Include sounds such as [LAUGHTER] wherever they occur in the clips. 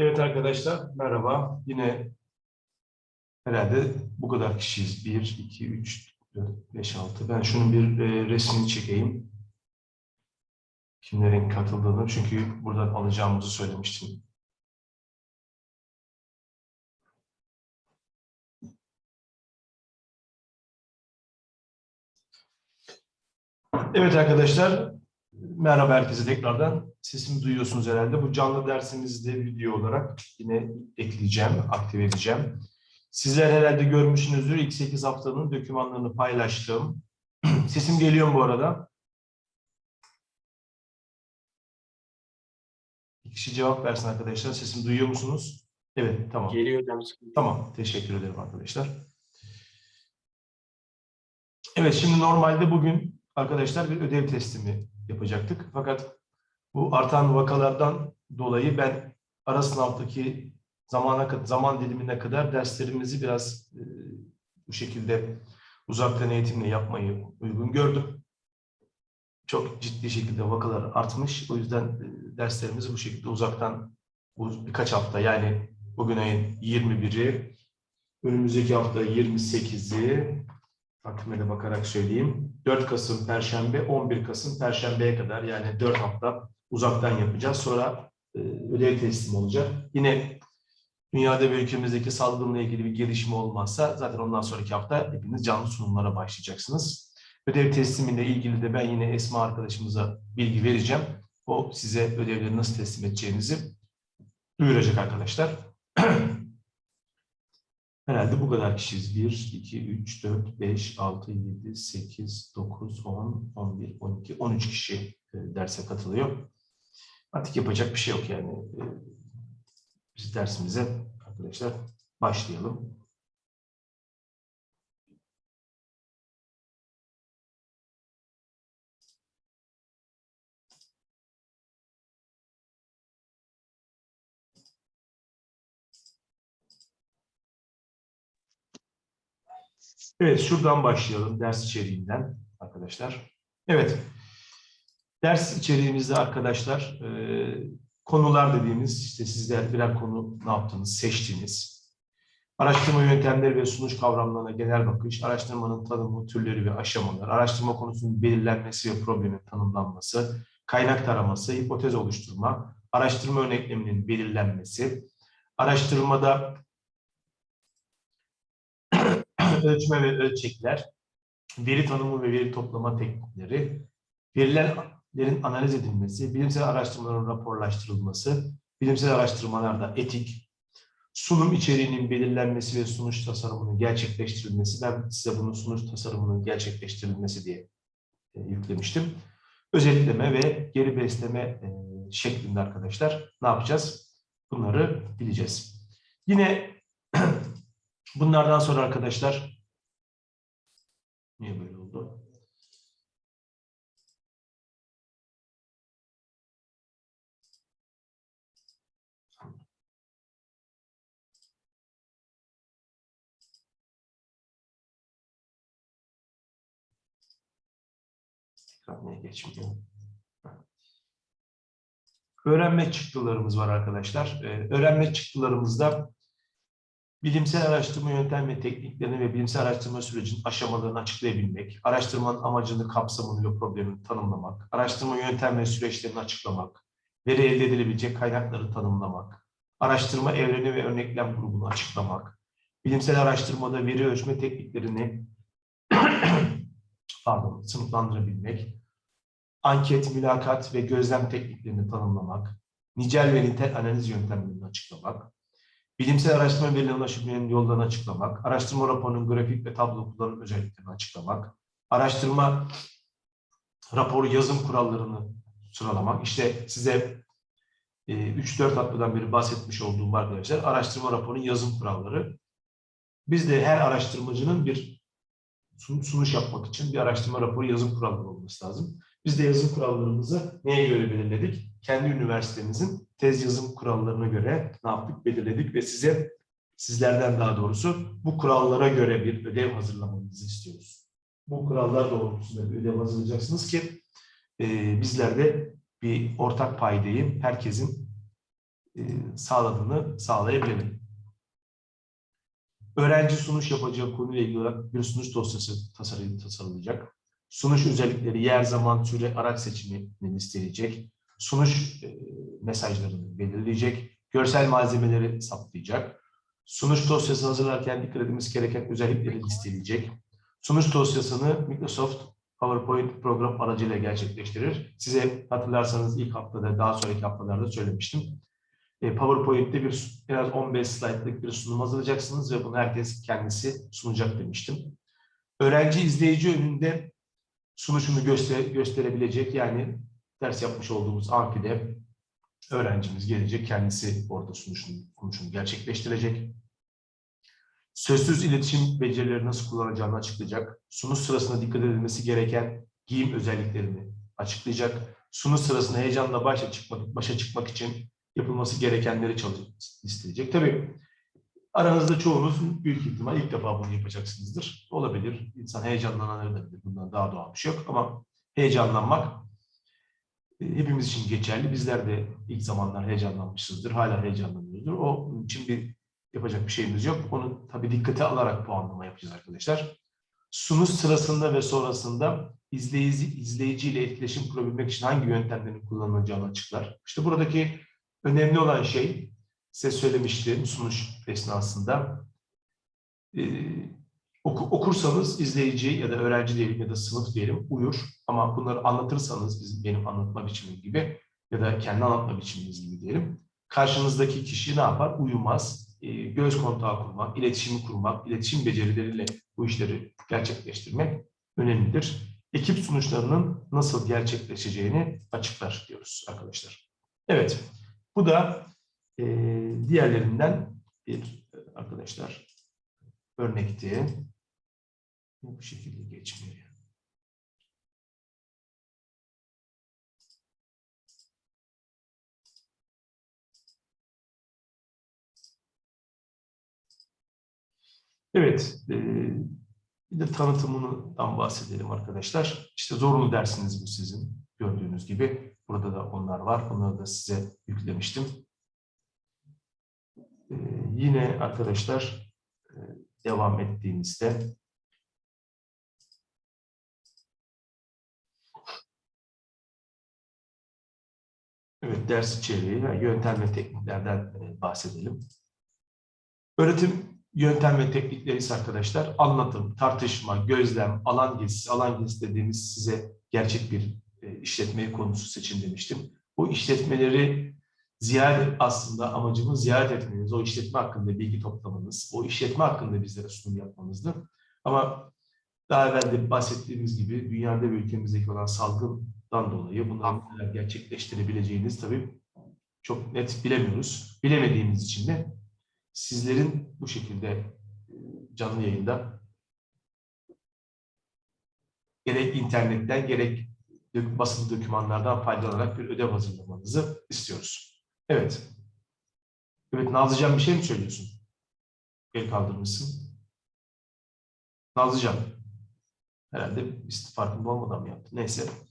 Evet arkadaşlar, merhaba. Yine herhalde bu kadar kişiyiz. 1, 2, 3, 4, 5, 6. Ben şunun bir e, resmini çekeyim. Kimlerin katıldığını, çünkü buradan alacağımızı söylemiştim. Evet arkadaşlar, merhaba herkese tekrardan. Sesimi duyuyorsunuz herhalde. Bu canlı dersimizde video olarak yine ekleyeceğim, aktive edeceğim. Sizler herhalde görmüşsünüzdür. İlk 8 haftanın dokümanlarını paylaştım. [CLEARS THROAT] Sesim geliyor mu bu arada? Bir kişi cevap versin arkadaşlar. Sesimi duyuyor musunuz? Evet, tamam. Geliyor hocam. Tamam, teşekkür ederim arkadaşlar. Evet, şimdi normalde bugün arkadaşlar bir ödev teslimi yapacaktık. Fakat bu artan vakalardan dolayı ben ara sınavdaki zamana zaman dilimine kadar derslerimizi biraz e, bu şekilde uzaktan eğitimle yapmayı uygun gördüm. Çok ciddi şekilde vakalar artmış. O yüzden e, derslerimizi bu şekilde uzaktan bu birkaç hafta yani bugün ayın 21'i, önümüzdeki hafta 28'i takvime de bakarak söyleyeyim. 4 Kasım Perşembe, 11 Kasım Perşembe'ye kadar yani 4 hafta uzaktan yapacağız. Sonra e, ödev teslim olacak. Yine dünyada ve ülkemizdeki salgınla ilgili bir gelişme olmazsa zaten ondan sonraki hafta hepiniz canlı sunumlara başlayacaksınız. Ödev teslimiyle ilgili de ben yine Esma arkadaşımıza bilgi vereceğim. O size ödevleri nasıl teslim edeceğinizi duyuracak arkadaşlar. [CLEARS THROAT] Herhalde bu kadar kişiyiz. 1, 2, 3, 4, 5, 6, 7, 8, 9, 10, 11, 12, 13 kişi e, derse katılıyor. Artık yapacak bir şey yok yani. E, Biz dersimize arkadaşlar başlayalım. Evet, şuradan başlayalım ders içeriğinden arkadaşlar. Evet, ders içeriğimizde arkadaşlar e, konular dediğimiz işte sizler birer konu ne yaptınız, seçtiniz. Araştırma yöntemleri ve sunuş kavramlarına genel bakış, araştırmanın tanımı, türleri ve aşamaları, araştırma konusunun belirlenmesi ve problemin tanımlanması, kaynak taraması, hipotez oluşturma, araştırma örnekleminin belirlenmesi, araştırmada ölçme ve ölçekler, veri tanımı ve veri toplama teknikleri, verilerin analiz edilmesi, bilimsel araştırmaların raporlaştırılması, bilimsel araştırmalarda etik, sunum içeriğinin belirlenmesi ve sunuş tasarımının gerçekleştirilmesi, ben size bunun sunuş tasarımının gerçekleştirilmesi diye e, yüklemiştim. Özetleme ve geri besleme e, şeklinde arkadaşlar ne yapacağız? Bunları bileceğiz. Yine Bunlardan sonra arkadaşlar niye böyle oldu? Tekrar geçmiyor? Öğrenme çıktılarımız var arkadaşlar. Ee, öğrenme çıktılarımızda bilimsel araştırma yöntem ve tekniklerini ve bilimsel araştırma sürecinin aşamalarını açıklayabilmek, araştırmanın amacını, kapsamını ve problemini tanımlamak, araştırma yöntem ve süreçlerini açıklamak, veri elde edilebilecek kaynakları tanımlamak, araştırma evreni ve örneklem grubunu açıklamak, bilimsel araştırmada veri ölçme tekniklerini [CLEARS THROAT] pardon, sınıflandırabilmek, anket, mülakat ve gözlem tekniklerini tanımlamak, nicel ve nitel analiz yöntemlerini açıklamak, bilimsel araştırma verilerine ulaşabilmenin yollarını açıklamak, araştırma raporunun grafik ve tablo kullanım özelliklerini açıklamak, araştırma raporu yazım kurallarını sıralamak. İşte size 3-4 haftadan beri bahsetmiş olduğum arkadaşlar araştırma raporunun yazım kuralları. Biz de her araştırmacının bir sun- sunuş yapmak için bir araştırma raporu yazım kuralları olması lazım. Biz de yazım kurallarımızı neye göre belirledik? Kendi üniversitemizin tez yazım kurallarına göre ne yaptık? Belirledik ve size sizlerden daha doğrusu bu kurallara göre bir ödev hazırlamanızı istiyoruz. Bu kurallar doğrultusunda bir ödev hazırlayacaksınız ki e, bizler de bir ortak paydayı herkesin e, sağladığını sağlayabilirim. Öğrenci sunuş yapacağı konuyla ilgili olarak bir sunuş dosyası tasarlanacak. Sunuş özellikleri, yer, zaman, süre, araç seçimini listeleyecek. Sunuş e, mesajlarını belirleyecek. Görsel malzemeleri saptayacak. Sunuş dosyası hazırlarken dikkat edilmesi gereken özellikleri listeleyecek. Sunuş dosyasını Microsoft PowerPoint program aracıyla gerçekleştirir. Size hatırlarsanız ilk haftada, daha sonraki haftalarda söylemiştim. E, PowerPoint'te bir en az 15 slaytlık bir sunum hazırlayacaksınız ve bunu herkes kendisi sunacak demiştim. Öğrenci izleyici önünde sunuşunu göster gösterebilecek yani ders yapmış olduğumuz amfide öğrencimiz gelecek kendisi orada sunuşunu, sunuşunu gerçekleştirecek. Sözsüz iletişim becerileri nasıl kullanacağını açıklayacak. Sunuş sırasında dikkat edilmesi gereken giyim özelliklerini açıklayacak. Sunuş sırasında heyecanla başa çıkmak, başa çıkmak için yapılması gerekenleri çalışacak, isteyecek. Tabii aranızda çoğunuz büyük ihtimal ilk defa bunu yapacaksınızdır. Olabilir. İnsan heyecanlanabilir. Bundan daha doğal bir şey yok ama heyecanlanmak hepimiz için geçerli. Bizler de ilk zamanlar heyecanlanmışızdır. Hala heyecanlanıyoruzdur. O için bir yapacak bir şeyimiz yok. Onu tabii dikkate alarak puanlama yapacağız arkadaşlar. Sunuş sırasında ve sonrasında izleyici, izleyiciyle etkileşim kurabilmek için hangi yöntemlerin kullanılacağını açıklar. İşte buradaki önemli olan şey, size söylemiştim sunuş esnasında, ee, oku, okursanız izleyici ya da öğrenci diyelim ya da sınıf diyelim uyur. Ama bunları anlatırsanız, bizim, benim anlatma biçimim gibi ya da kendi anlatma biçimimiz gibi diyelim, karşınızdaki kişi ne yapar? Uyumaz. Ee, göz kontağı kurmak, iletişimi kurmak, iletişim becerileriyle bu işleri gerçekleştirmek önemlidir. Ekip sonuçlarının nasıl gerçekleşeceğini açıklar diyoruz arkadaşlar. Evet, bu da e, diğerlerinden bir e, arkadaşlar örnekti. Bu şekilde geçmiyor. Evet, e, bir de tanıtımından bahsedelim arkadaşlar. İşte zorunlu dersiniz bu sizin gördüğünüz gibi. Burada da onlar var. Onları da size yüklemiştim. E, yine arkadaşlar e, devam ettiğimizde Evet, ders içeriği, yöntem ve tekniklerden e, bahsedelim. Öğretim yöntem ve teknikleri ise arkadaşlar anlatım, tartışma, gözlem, alan gezisi, alan gezisi dediğimiz size gerçek bir e, işletme konusu seçin demiştim. Bu işletmeleri ziyaret aslında amacımız ziyaret etmeniz, o işletme hakkında bilgi toplamanız, o işletme hakkında bizlere sunum yapmanızdı. Ama daha evvel de bahsettiğimiz gibi dünyada ve ülkemizdeki olan salgından dolayı neler gerçekleştirebileceğiniz tabii çok net bilemiyoruz. Bilemediğimiz için de sizlerin bu şekilde e, canlı yayında gerek internetten gerek basılı dokümanlardan faydalanarak bir ödev hazırlamanızı istiyoruz. Evet. Evet Nazlıcan bir şey mi söylüyorsun? El kaldırmışsın. Nazlıcan. Herhalde farkında olmadan mı yaptı? Neyse.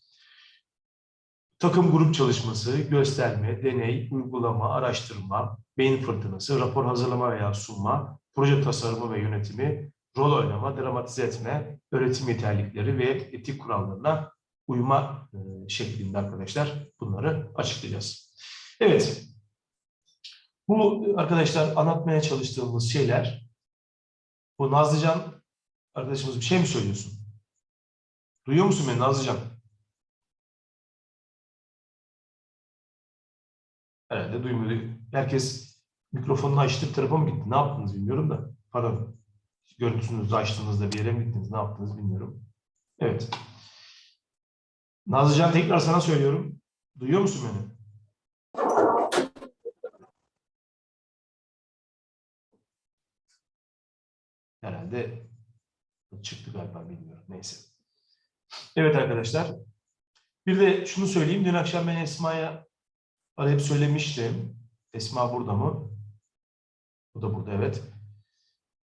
Takım grup çalışması, gösterme, deney, uygulama, araştırma, beyin fırtınası, rapor hazırlama veya sunma, proje tasarımı ve yönetimi, rol oynama, dramatize etme, öğretim yeterlilikleri ve etik kurallarına uyma e, şeklinde arkadaşlar bunları açıklayacağız. Evet. Bu arkadaşlar anlatmaya çalıştığımız şeyler bu Nazlıcan arkadaşımız bir şey mi söylüyorsun? Duyuyor musun beni Nazlıcan? Herhalde duymuyor. Herkes mikrofonunu açtığı tarafa mı gitti? Ne yaptınız bilmiyorum da. Pardon. Görüntüsünüzü açtığınızda bir yere mi gittiniz? Ne yaptınız bilmiyorum. Evet. Nazlıcan tekrar sana söylüyorum. Duyuyor musun beni? Herhalde çıktı galiba bilmiyorum. Neyse. Evet arkadaşlar. Bir de şunu söyleyeyim. Dün akşam ben Esma'ya arayıp söylemiştim. Esma burada mı? Bu da burada evet.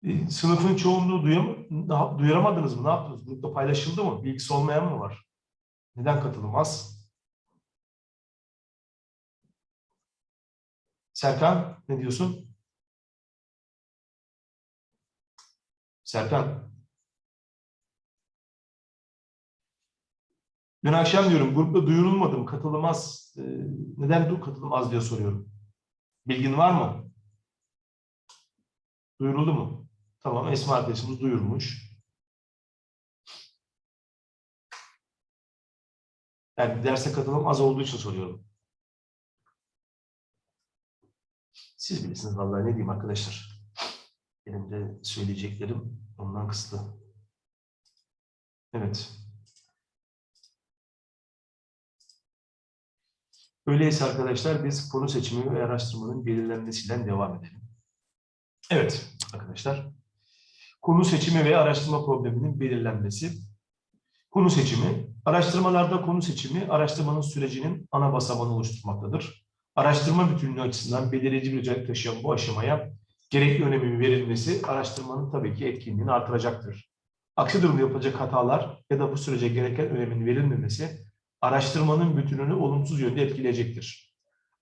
E, Sınıfın çoğunluğu duyam duyuramadınız mı? Ne yaptınız? Grupta paylaşıldı mı? Bilgisi olmayan mı var? Neden katılım az? Serkan ne diyorsun? Serkan. Dün akşam diyorum grupta duyurulmadım, katılmaz. Ee, neden du katılmaz diye soruyorum. Bilgin var mı? Duyuruldu mu? Tamam, Esma arkadaşımız duyurmuş. Yani derse katılım az olduğu için soruyorum. Siz bilirsiniz vallahi ne diyeyim arkadaşlar. Benim de söyleyeceklerim ondan kısıtlı. Evet. Öyleyse arkadaşlar biz konu seçimi ve araştırmanın belirlenmesiyle devam edelim. Evet arkadaşlar. Konu seçimi ve araştırma probleminin belirlenmesi. Konu seçimi, araştırmalarda konu seçimi araştırmanın sürecinin ana basamağını oluşturmaktadır. Araştırma bütünlüğü açısından belirleyici bir özellik taşıyan bu aşamaya gerekli önemin verilmesi araştırmanın tabii ki etkinliğini artıracaktır. Aksi durumda yapılacak hatalar ya da bu sürece gereken önemin verilmemesi araştırmanın bütününü olumsuz yönde etkileyecektir.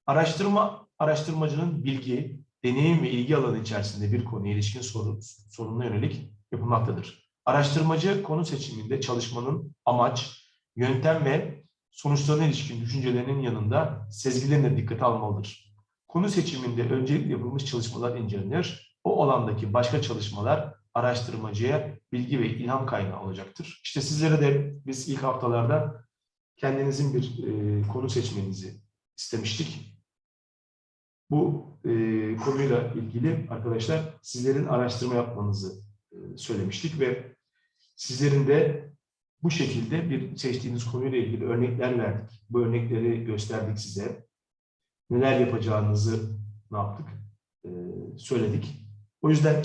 Araştırma, araştırmacının bilgi, deneyim ve ilgi alanı içerisinde bir konuya ilişkin sorun, sorununa yönelik yapılmaktadır. Araştırmacı konu seçiminde çalışmanın amaç, yöntem ve sonuçlarına ilişkin düşüncelerinin yanında sezgilerine de dikkate almalıdır. Konu seçiminde öncelikle yapılmış çalışmalar incelenir. O alandaki başka çalışmalar araştırmacıya bilgi ve ilham kaynağı olacaktır. İşte sizlere de biz ilk haftalarda kendinizin bir e, konu seçmenizi istemiştik. Bu e, konuyla ilgili arkadaşlar sizlerin araştırma yapmanızı e, söylemiştik ve sizlerin de bu şekilde bir seçtiğiniz konuyla ilgili örnekler verdik. Bu örnekleri gösterdik size. Neler yapacağınızı ne yaptık? E, söyledik. O yüzden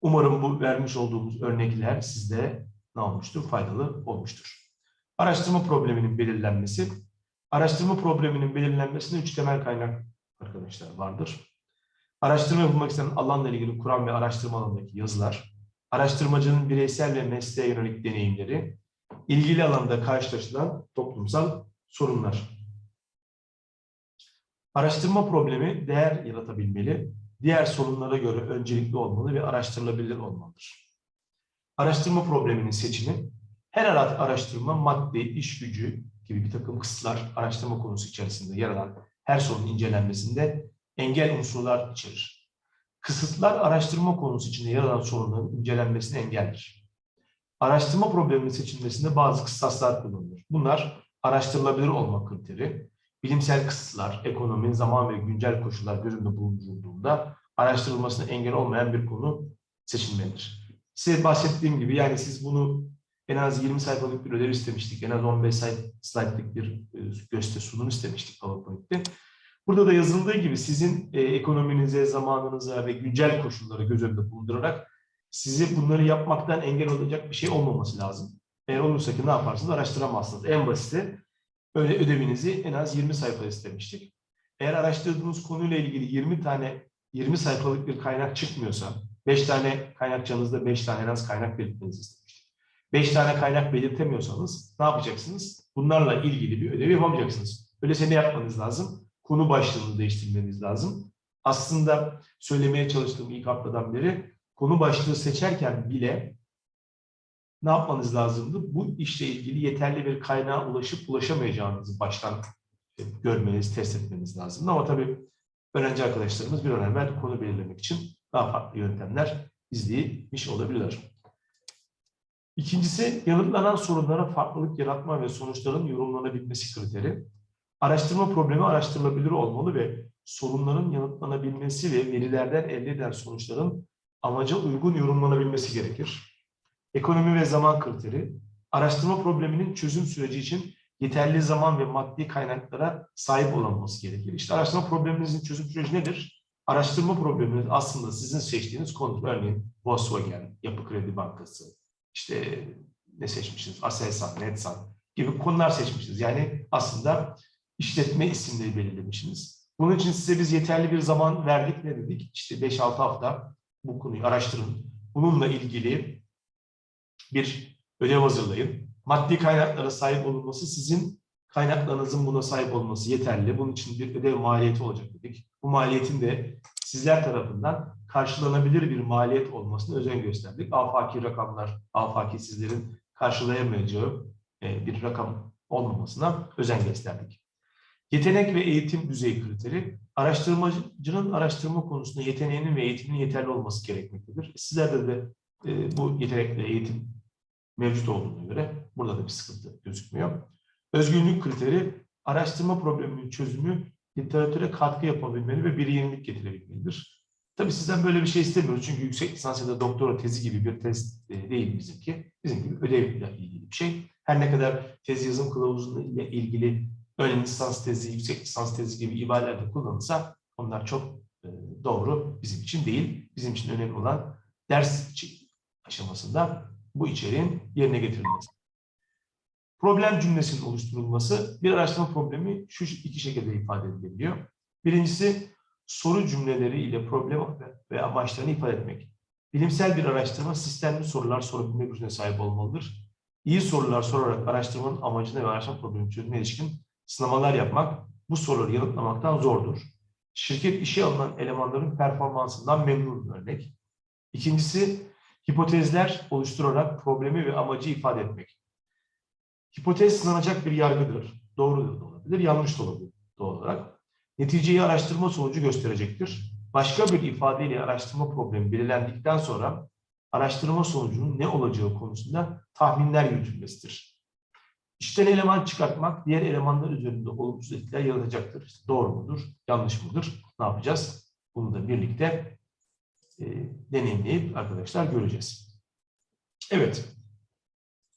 umarım bu vermiş olduğumuz örnekler sizde ne olmuştur? Faydalı olmuştur. Araştırma probleminin belirlenmesi. Araştırma probleminin belirlenmesinde üç temel kaynak arkadaşlar vardır. Araştırma yapılmak istenen alanla ilgili kuram ve araştırma alanındaki yazılar, araştırmacının bireysel ve mesleğe yönelik deneyimleri, ilgili alanda karşılaşılan toplumsal sorunlar. Araştırma problemi değer yaratabilmeli, diğer sorunlara göre öncelikli olmalı ve araştırılabilir olmalıdır. Araştırma probleminin seçimi, her araştırma madde, iş gücü gibi bir takım kısıtlar araştırma konusu içerisinde yer alan her sorunun incelenmesinde engel unsurlar içerir. Kısıtlar araştırma konusu içinde yer alan sorunların incelenmesini engeller. Araştırma probleminin seçilmesinde bazı kıstaslar kullanılır. Bunlar araştırılabilir olma kriteri, bilimsel kısıtlar, ekonomi, zaman ve güncel koşullar göz önünde bulundurulduğunda araştırılmasına engel olmayan bir konu seçilmelidir. Size bahsettiğim gibi yani siz bunu en az 20 sayfalık bir ödev istemiştik. En az 15 slaytlık bir e, gösteri sunum istemiştik PowerPoint'te. Burada da yazıldığı gibi sizin e, ekonominize, zamanınıza ve güncel koşulları göz önünde bulundurarak sizi bunları yapmaktan engel olacak bir şey olmaması lazım. Eğer olursa ki ne yaparsınız? Araştıramazsınız. En basiti öyle ödevinizi en az 20 sayfa istemiştik. Eğer araştırdığınız konuyla ilgili 20 tane 20 sayfalık bir kaynak çıkmıyorsa 5 tane kaynakçanızda 5 tane en az kaynak belirtmenizi istemiştik. 5 tane kaynak belirtemiyorsanız ne yapacaksınız? Bunlarla ilgili bir ödev yapamayacaksınız. Öyleyse ne yapmanız lazım? Konu başlığını değiştirmeniz lazım. Aslında söylemeye çalıştığım ilk haftadan beri konu başlığı seçerken bile ne yapmanız lazımdı? Bu işle ilgili yeterli bir kaynağa ulaşıp ulaşamayacağınızı baştan görmeniz, test etmeniz lazım. Ama tabii öğrenci arkadaşlarımız bir an evvel konu belirlemek için daha farklı yöntemler izlemiş olabilirler. İkincisi, yanıtlanan sorunlara farklılık yaratma ve sonuçların yorumlanabilmesi kriteri. Araştırma problemi araştırılabilir olmalı ve sorunların yanıtlanabilmesi ve verilerden elde edilen sonuçların amaca uygun yorumlanabilmesi gerekir. Ekonomi ve zaman kriteri, araştırma probleminin çözüm süreci için yeterli zaman ve maddi kaynaklara sahip olunması gerekir. İşte araştırma probleminizin çözüm süreci nedir? Araştırma probleminiz aslında sizin seçtiğiniz konu. Örneğin Volkswagen, Yapı Kredi Bankası, işte ne seçmişsiniz? Aselsan, Netsan gibi konular seçmişsiniz. Yani aslında işletme isimleri belirlemişsiniz. Bunun için size biz yeterli bir zaman verdik. Ne dedik? İşte 5-6 hafta bu konuyu araştırın. Bununla ilgili bir ödev hazırlayın. Maddi kaynaklara sahip olunması sizin kaynaklarınızın buna sahip olması yeterli. Bunun için bir ödev maliyeti olacak dedik. Bu maliyetin de sizler tarafından karşılanabilir bir maliyet olmasına özen gösterdik. Afaki rakamlar, afaki sizlerin karşılayamayacağı e, bir rakam olmamasına özen gösterdik. Yetenek ve eğitim düzeyi kriteri, araştırmacının araştırma konusunda yeteneğinin ve eğitiminin yeterli olması gerekmektedir. Sizlerde de e, bu yetenek ve eğitim mevcut olduğuna göre burada da bir sıkıntı gözükmüyor. Özgünlük kriteri, araştırma probleminin çözümü literatüre katkı yapabilmeli ve bir yenilik getirebilmelidir. Tabii sizden böyle bir şey istemiyoruz çünkü yüksek lisans ya da doktora tezi gibi bir test e, değil bizimki. Bizim gibi ödevle ilgili bir şey. Her ne kadar tez yazım kılavuzuyla ilgili ön lisans tezi, yüksek lisans tezi gibi ibareler de kullanılsa onlar çok e, doğru bizim için değil. Bizim için önemli olan ders aşamasında bu içeriğin yerine getirilmesi. Problem cümlesinin oluşturulması, bir araştırma problemi şu iki şekilde ifade edilebiliyor. Birincisi, soru cümleleri ile problem ve amaçlarını ifade etmek. Bilimsel bir araştırma sistemli sorular sorabilme gücüne sahip olmalıdır. İyi sorular sorarak araştırmanın amacına ve araştırma problemi çözümüne ilişkin sınamalar yapmak, bu soruları yanıtlamaktan zordur. Şirket işe alınan elemanların performansından memnun örnek. İkincisi, hipotezler oluşturarak problemi ve amacı ifade etmek. Hipotez sınanacak bir yargıdır. Doğru da olabilir, yanlış da olabilir doğal olarak. Neticeyi araştırma sonucu gösterecektir. Başka bir ifadeyle araştırma problemi belirlendikten sonra araştırma sonucunun ne olacağı konusunda tahminler yürütülmesidir. İşten eleman çıkartmak diğer elemanlar üzerinde olumsuz etkiler yaratacaktır. İşte doğru mudur, yanlış mıdır? Ne yapacağız? Bunu da birlikte e, deneyimleyip arkadaşlar göreceğiz. Evet.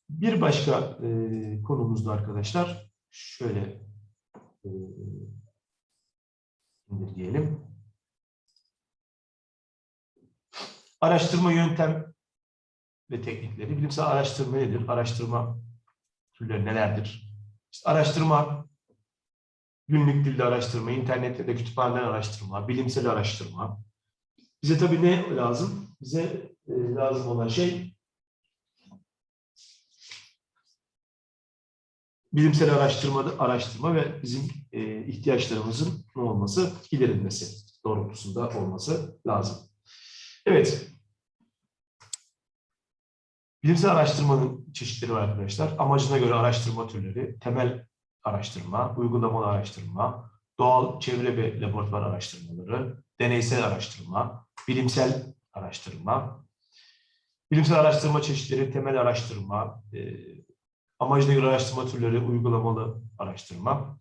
Bir başka e, konumuzda arkadaşlar şöyle e, indirgeyelim. Araştırma yöntem ve teknikleri. Bilimsel araştırma nedir? Araştırma türleri nelerdir? İşte araştırma, günlük dilde araştırma, internette de kütüphaneden araştırma, bilimsel araştırma. Bize tabii ne lazım? Bize e, lazım olan şey bilimsel araştırma, araştırma ve bizim e, ihtiyaçlarımızın ne olması? Giderilmesi doğrultusunda olması lazım. Evet. Bilimsel araştırmanın çeşitleri var arkadaşlar. Amacına göre araştırma türleri, temel araştırma, uygulamalı araştırma, doğal çevre ve laboratuvar araştırmaları, deneysel araştırma, bilimsel araştırma, bilimsel araştırma çeşitleri, temel araştırma, e, amacına göre araştırma türleri, uygulamalı araştırma.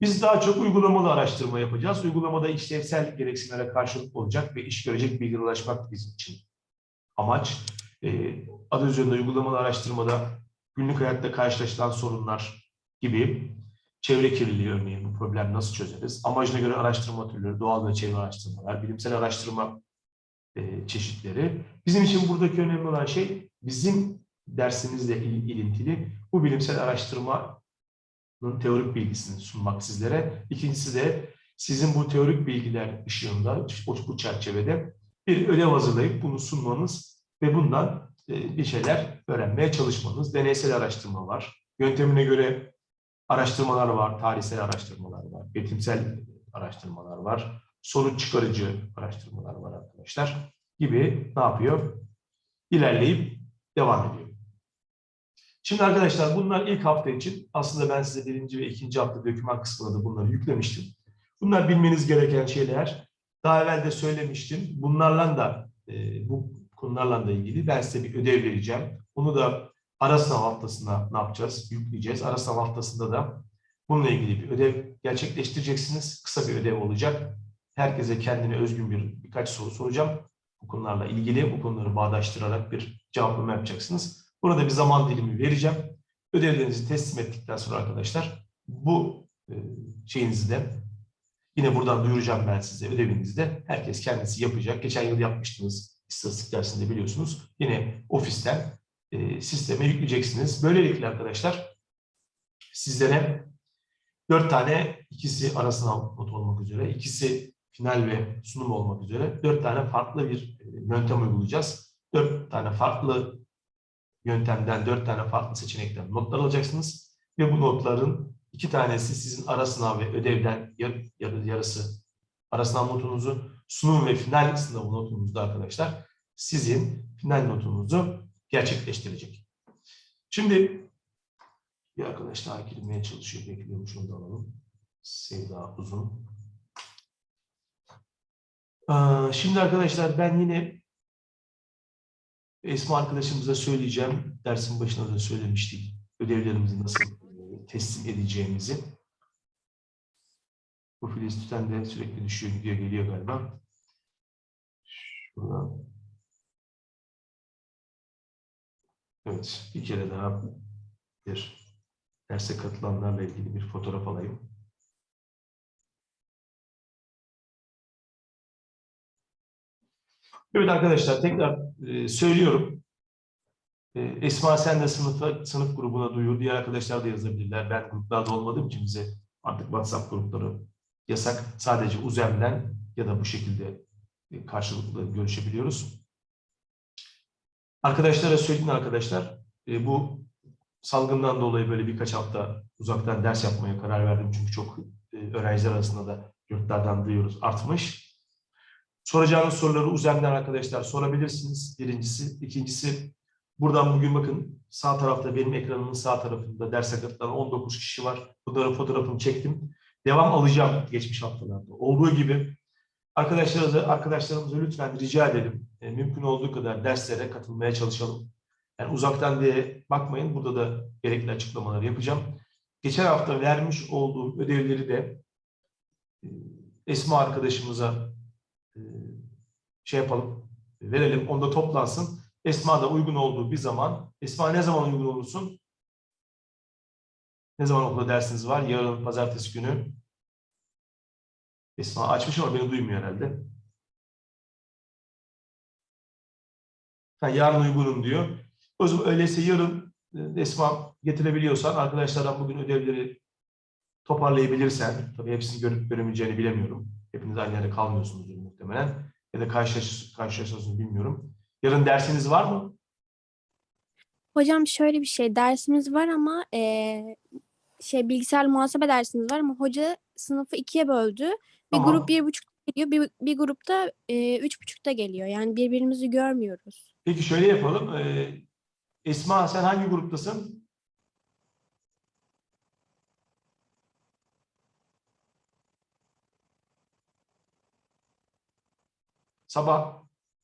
Biz daha çok uygulamalı araştırma yapacağız. Uygulamada işlevsel gereksinimlere karşılık olacak ve iş görecek bilgiye ulaşmak bizim için amaç. E, adı üzerinde uygulamalı araştırmada günlük hayatta karşılaşılan sorunlar gibi çevre kirliliği örneğin bu problem nasıl çözeriz? Amacına göre araştırma türleri, doğal ve çevre araştırmalar, bilimsel araştırma e, çeşitleri. Bizim için buradaki önemli olan şey bizim dersimizle il, ilintili bu bilimsel araştırmanın teorik bilgisini sunmak sizlere. İkincisi de sizin bu teorik bilgiler ışığında, bu çerçevede bir ödev hazırlayıp bunu sunmanız ve bundan e, bir şeyler öğrenmeye çalışmanız. Deneysel araştırma var. Yöntemine göre araştırmalar var, tarihsel araştırmalar var, eğitimsel araştırmalar var, sonuç çıkarıcı araştırmalar var arkadaşlar gibi ne yapıyor? İlerleyip devam ediyor. Şimdi arkadaşlar bunlar ilk hafta için aslında ben size birinci ve ikinci hafta doküman kısmında da bunları yüklemiştim. Bunlar bilmeniz gereken şeyler. Daha evvel de söylemiştim. Bunlarla da e, bu konularla da ilgili ben size bir ödev vereceğim. Bunu da ara sınav haftasına ne yapacağız? Yükleyeceğiz. Ara sınav haftasında da bununla ilgili bir ödev gerçekleştireceksiniz. Kısa bir ödev olacak. Herkese kendine özgün bir birkaç soru soracağım. Bu konularla ilgili bu konuları bağdaştırarak bir cevaplama yapacaksınız. Burada bir zaman dilimi vereceğim. Ödevlerinizi teslim ettikten sonra arkadaşlar bu e, şeyinizi de yine buradan duyuracağım ben size ödevinizi de herkes kendisi yapacak. Geçen yıl yapmıştınız istatistik dersinde biliyorsunuz. Yine ofisten e, sisteme yükleyeceksiniz. Böylelikle arkadaşlar sizlere dört tane ikisi ara sınav not olmak üzere, ikisi final ve sunum olmak üzere dört tane farklı bir e, yöntem uygulayacağız. Dört tane farklı yöntemden dört tane farklı seçenekten notlar alacaksınız ve bu notların İki tanesi sizin ara sınav ve ödevden yar, yarı- yarısı ara sınav notunuzu, sunum ve final sınavı notunuzda arkadaşlar sizin final notunuzu gerçekleştirecek. Şimdi bir arkadaş daha girmeye çalışıyor. Bekliyormuş onu da alalım. Sevda Uzun. Ee, Şimdi arkadaşlar ben yine Esma arkadaşımıza söyleyeceğim. Dersin başında da söylemiştik. Ödevlerimizi nasıl e, teslim edeceğimizi. Bu filistüten de sürekli düşüyor, gidiyor, geliyor galiba. Şuradan. Evet, bir kere daha bir derse katılanlarla ilgili bir fotoğraf alayım. Evet arkadaşlar tekrar e, söylüyorum. E, Esma sen de sınıfa, sınıf grubuna duyur. Diğer arkadaşlar da yazabilirler. Ben gruplarda olmadığım için bize artık WhatsApp grupları yasak. Sadece Uzem'den ya da bu şekilde e, karşılıklı görüşebiliyoruz. Arkadaşlara söyleyin arkadaşlar. e, bu salgından dolayı böyle birkaç hafta uzaktan ders yapmaya karar verdim. Çünkü çok e, öğrenciler arasında da yurtlardan duyuyoruz artmış. Soracağınız soruları Uzem'den arkadaşlar sorabilirsiniz. Birincisi. ikincisi buradan bugün bakın sağ tarafta benim ekranımın sağ tarafında derse katılan 19 kişi var. Bunların fotoğrafını çektim. Devam alacağım geçmiş haftalarda. Olduğu gibi arkadaşlarımıza, arkadaşlarımıza lütfen rica edelim. E, mümkün olduğu kadar derslere katılmaya çalışalım. Yani uzaktan diye bakmayın. Burada da gerekli açıklamaları yapacağım. Geçen hafta vermiş olduğum ödevleri de e, Esma arkadaşımıza şey yapalım, verelim, onda toplansın. Esma da uygun olduğu bir zaman, Esma ne zaman uygun olursun? Ne zaman okulda dersiniz var? Yarın pazartesi günü. Esma açmış ama beni duymuyor herhalde. Ha, yarın uygunum diyor. O zaman öyleyse yarın e, Esma getirebiliyorsan arkadaşlardan bugün ödevleri toparlayabilirsen, tabii hepsini görüp göremeyeceğini bilemiyorum. Hepiniz aynı yerde kalmıyorsunuz muhtemelen. Ya da karşılaş, karşılaşıyorsunuz bilmiyorum. Yarın dersiniz var mı? Hocam şöyle bir şey dersimiz var ama eee, şey bilgisayar muhasebe dersimiz var ama hoca sınıfı ikiye böldü. Bir Tamam. grup bir buçuk geliyor, bir, bir grupta eee, üç buçukta geliyor. Yani birbirimizi görmüyoruz. Peki şöyle yapalım. Ee, Esma sen hangi gruptasın? Sabah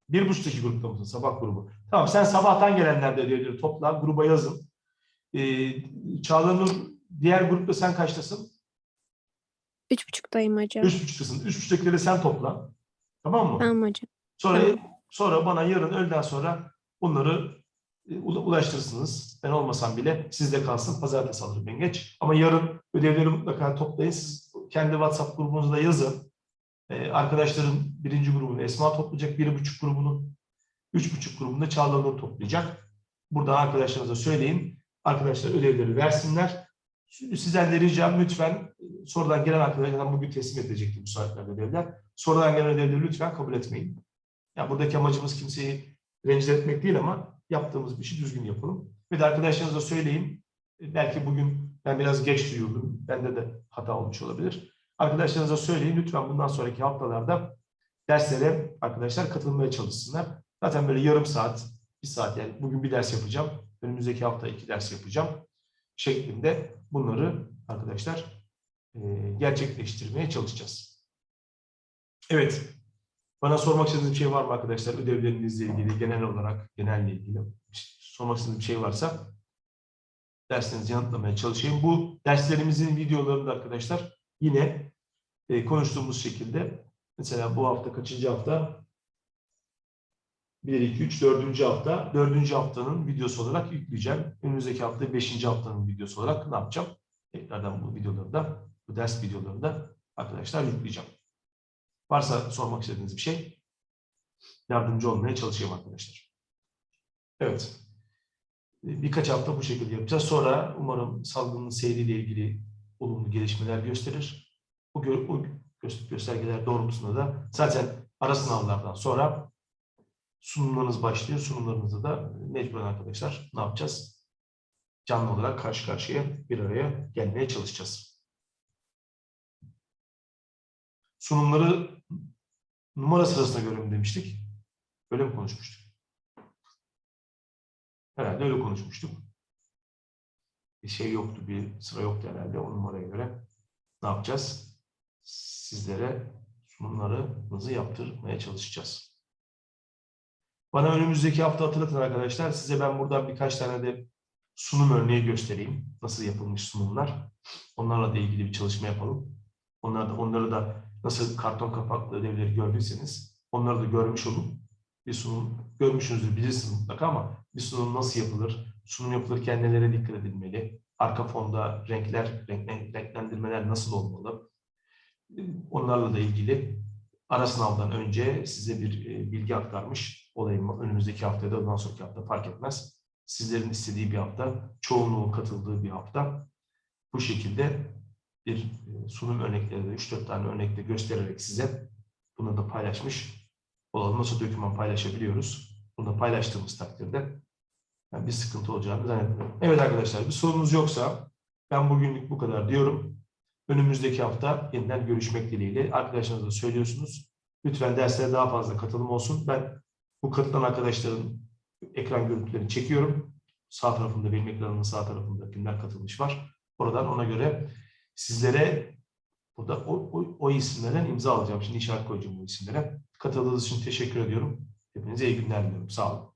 bir buçuktaki grupta mısın? Sabah grubu. Tamam sen sabahtan gelenler de ödevleri topla, gruba yazın. Ee, Çağla'nın diğer grupta sen kaçtasın? Üç buçuktayım hocam. Üç buçuktasın. Üç buçuktakileri sen topla. Tamam mı? Tamam hocam. Sonra Tamam. sonra bana yarın öğleden sonra bunları e, ula- ulaştırırsınız. Ben olmasam bile sizde kalsın. Pazartesi alırım ben geç. Ama yarın ödevleri mutlaka toplayın. Siz kendi WhatsApp grubunuzda yazın. Ee, arkadaşların birinci grubunu Esma toplayacak. Bir buçuk grubunu, üç buçuk grubunu da Çağla toplayacak. Buradan arkadaşlarınıza söyleyin. Arkadaşlar ödevleri versinler. Sizden de ricam lütfen e, sonradan gelen arkadaşlardan bugün teslim edilecekti bu saatlerde ödevler. Sonradan gelen ödevleri lütfen kabul etmeyin. Yani buradaki amacımız kimseyi rencide etmek değil ama yaptığımız bir işi düzgün yapalım. Ve de arkadaşlarınıza söyleyin. E, Belki bugün ben biraz geç duyuldum. Bende de hata olmuş olabilir. Arkadaşlarınıza söyleyin. Lütfen bundan sonraki haftalarda derslere arkadaşlar katılmaya çalışsınlar. Zaten böyle yarım saat, bir saat yani bugün bir ders yapacağım. Önümüzdeki hafta iki ders yapacağım. Şeklinde bunları arkadaşlar gerçekleştirmeye çalışacağız. Evet. Bana sormak istediğiniz bir şey var mı arkadaşlar? Ödevlerinizle ilgili, genel olarak, genelle ilgili. Sormak istediğiniz bir şey varsa derslerinizi yanıtlamaya çalışayım. Bu derslerimizin videolarında arkadaşlar yine e, konuştuğumuz şekilde mesela bu hafta kaçıncı hafta? 1, 2, 3, 4. hafta. 4. haftanın videosu olarak yükleyeceğim. Önümüzdeki hafta 5. haftanın videosu olarak ne yapacağım? Tekrardan bu videoları da, bu ders videolarını da arkadaşlar yükleyeceğim. Varsa sormak istediğiniz bir şey yardımcı olmaya çalışayım arkadaşlar. Evet. Birkaç hafta bu şekilde yapacağız. Sonra umarım salgının seyriyle ilgili olumlu gelişmeler gösterir. Bu, gö gö göstergeler doğrultusunda da zaten ara sınavlardan sonra sunumlarınız başlıyor. Sunumlarınızda da mecburen arkadaşlar ne yapacağız? canlı olarak karşı karşıya bir araya gelmeye çalışacağız. Sunumları numara sırasına göre mi demiştik? Öyle mi konuşmuştuk? Herhalde öyle konuşmuştuk. Bir şey yoktu, bir sıra yoktu herhalde. O numaraya göre ne yapacağız? Sizlere sunumlarımızı yaptırmaya çalışacağız. Bana önümüzdeki hafta hatırlatın arkadaşlar. Size ben buradan birkaç tane de sunum örneği göstereyim. Nasıl yapılmış sunumlar. Onlarla da ilgili bir çalışma yapalım. Onlar da, onları da nasıl karton kapaklı ödevleri gördüyseniz onları da görmüş olun. Bir sunum görmüşsünüzdür bilirsiniz mutlaka ama bir sunum nasıl yapılır? Sunum yapılırken nelere dikkat edilmeli? Arka fonda renkler, renklen- renklendirmeler nasıl olmalı? Onlarla da ilgili ara sınavdan önce size bir e, bilgi aktarmış olayım. Önümüzdeki hafta ya da ondan sonraki hafta fark etmez. Sizlerin istediği bir hafta, çoğunluğun katıldığı bir hafta. Bu şekilde bir e, sunum örnekleri de 3-4 tane örnekle göstererek size bunu da paylaşmış olalım. Nasıl doküman paylaşabiliyoruz? Bunu da paylaştığımız takdirde yani bir sıkıntı olacağını zannetmiyorum. Evet arkadaşlar bir sorunuz yoksa ben bugünlük bu kadar diyorum. Önümüzdeki hafta yeniden görüşmek dileğiyle. Arkadaşlarınıza da söylüyorsunuz. Lütfen derslere daha fazla katılım olsun. Ben bu katılan arkadaşların ekran görüntülerini çekiyorum. Sağ tarafında benim ekranımın sağ tarafında kimler katılmış var. Oradan ona göre sizlere burada o, o, o isimlerden imza alacağım. Şimdi işaret koyacağım o isimlere. Katıldığınız için teşekkür ediyorum. Hepinize iyi günler diliyorum. Sağ olun.